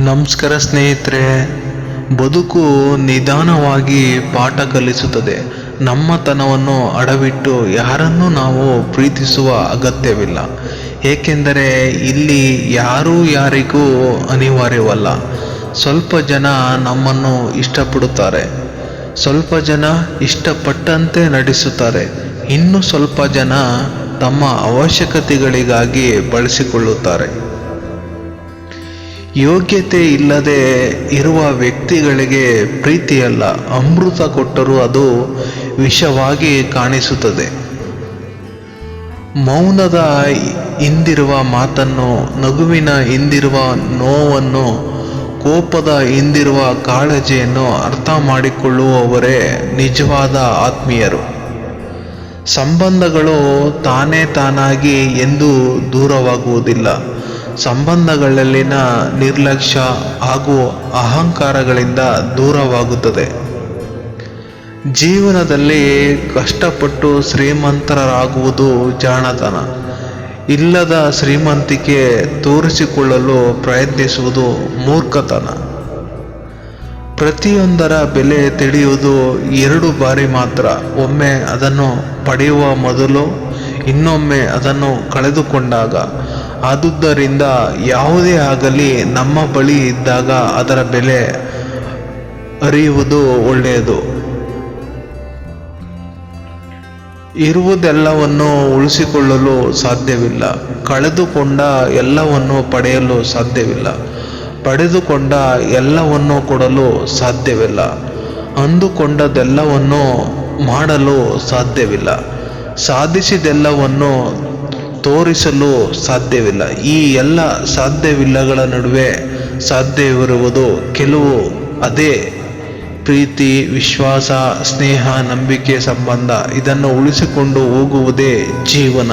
ನಮಸ್ಕಾರ ಸ್ನೇಹಿತರೆ, ಬದುಕು ನಿಧಾನವಾಗಿ ಪಾಠ ಕಲಿಸುತ್ತದೆ. ನಮ್ಮತನವನ್ನು ಅಡವಿಟ್ಟು ಯಾರನ್ನೂ ನಾವು ಪ್ರೀತಿಸುವ ಅಗತ್ಯವಿಲ್ಲ. ಏಕೆಂದರೆ ಇಲ್ಲಿ ಯಾರೂ ಯಾರಿಗೂ ಅನಿವಾರ್ಯವಲ್ಲ. ಸ್ವಲ್ಪ ಜನ ನಮ್ಮನ್ನು ಇಷ್ಟಪಡುತ್ತಾರೆ. ಸ್ವಲ್ಪ ಜನ ಇಷ್ಟಪಟ್ಟಂತೆ ನಡೆಸುತ್ತಾರೆ. ಇನ್ನು ಸ್ವಲ್ಪ ಜನ ತಮ್ಮ ಅವಶ್ಯಕತೆಗಳಿಗಾಗಿ ಬಳಸಿಕೊಳ್ಳುತ್ತಾರೆ. ಯೋಗ್ಯತೆ ಇಲ್ಲದೆ ಇರುವ ವ್ಯಕ್ತಿಗಳಿಗೆ ಪ್ರೀತಿಯಲ್ಲ, ಅಮೃತ ಕೊಟ್ಟರೂ ಅದು ವಿಷವಾಗಿ ಕಾಣಿಸುತ್ತದೆ. ಮೌನದ ಹಿಂದಿರುವ ಮಾತನ್ನು, ನಗುವಿನ ಹಿಂದಿರುವ ನೋವನ್ನು, ಕೋಪದ ಹಿಂದಿರುವ ಕಾಳಜಿಯನ್ನು ಅರ್ಥ ಮಾಡಿಕೊಳ್ಳುವವರೇ ನಿಜವಾದ ಆತ್ಮೀಯರು. ಸಂಬಂಧಗಳು ತಾನೇ ತಾನಾಗಿ ಎಂದೂ ದೂರವಾಗುವುದಿಲ್ಲ. ಸಂಬಂಧಗಳಲ್ಲಿನ ನಿರ್ಲಕ್ಷ್ಯ ಹಾಗೂ ಅಹಂಕಾರಗಳಿಂದ ದೂರವಾಗುತ್ತದೆ. ಜೀವನದಲ್ಲಿ ಕಷ್ಟಪಟ್ಟು ಶ್ರೀಮಂತರಾಗುವುದು ಜಾಣತನ. ಇಲ್ಲದ ಶ್ರೀಮಂತಿಕೆ ತೋರಿಸಿಕೊಳ್ಳಲು ಪ್ರಯತ್ನಿಸುವುದು ಮೂರ್ಖತನ. ಪ್ರತಿಯೊಂದರ ಬೆಲೆ ತಿಳಿಯುವುದು ಎರಡು ಬಾರಿ ಮಾತ್ರ. ಒಮ್ಮೆ ಅದನ್ನು ಪಡೆಯುವ ಮೊದಲು, ಇನ್ನೊಮ್ಮೆ ಅದನ್ನು ಕಳೆದುಕೊಂಡಾಗ. ಆದುದರಿಂದ ಯಾವುದೇ ಆಗಲಿ ನಮ್ಮ ಬಳಿ ಇದ್ದಾಗ ಅದರ ಬೆಲೆ ಅರಿಯುವುದು ಒಳ್ಳೆಯದು. ಇರುವುದೆಲ್ಲವನ್ನು ಉಳಿಸಿಕೊಳ್ಳಲು ಸಾಧ್ಯವಿಲ್ಲ. ಕಳೆದುಕೊಂಡ ಎಲ್ಲವನ್ನು ಪಡೆಯಲು ಸಾಧ್ಯವಿಲ್ಲ. ಪಡೆದುಕೊಂಡ ಎಲ್ಲವನ್ನು ಕೊಡಲು ಸಾಧ್ಯವಿಲ್ಲ. ಅಂದುಕೊಂಡದೆಲ್ಲವನ್ನು ಮಾಡಲು ಸಾಧ್ಯವಿಲ್ಲ. ಸಾಧಿಸಿದೆಲ್ಲವನ್ನು ತೋರಿಸಲು ಸಾಧ್ಯವಿಲ್ಲ. ಈ ಎಲ್ಲ ಸಾಧ್ಯವಿಲ್ಲಗಳ ನಡುವೆ ಸಾಧ್ಯವಿರುವುದು ಕೆಲವು ಅದೇ ಪ್ರೀತಿ, ವಿಶ್ವಾಸ, ಸ್ನೇಹ, ನಂಬಿಕೆ ಸಂಬಂಧ. ಇದನ್ನು ಉಳಿಸಿಕೊಂಡು ಹೋಗುವುದೇ ಜೀವನ.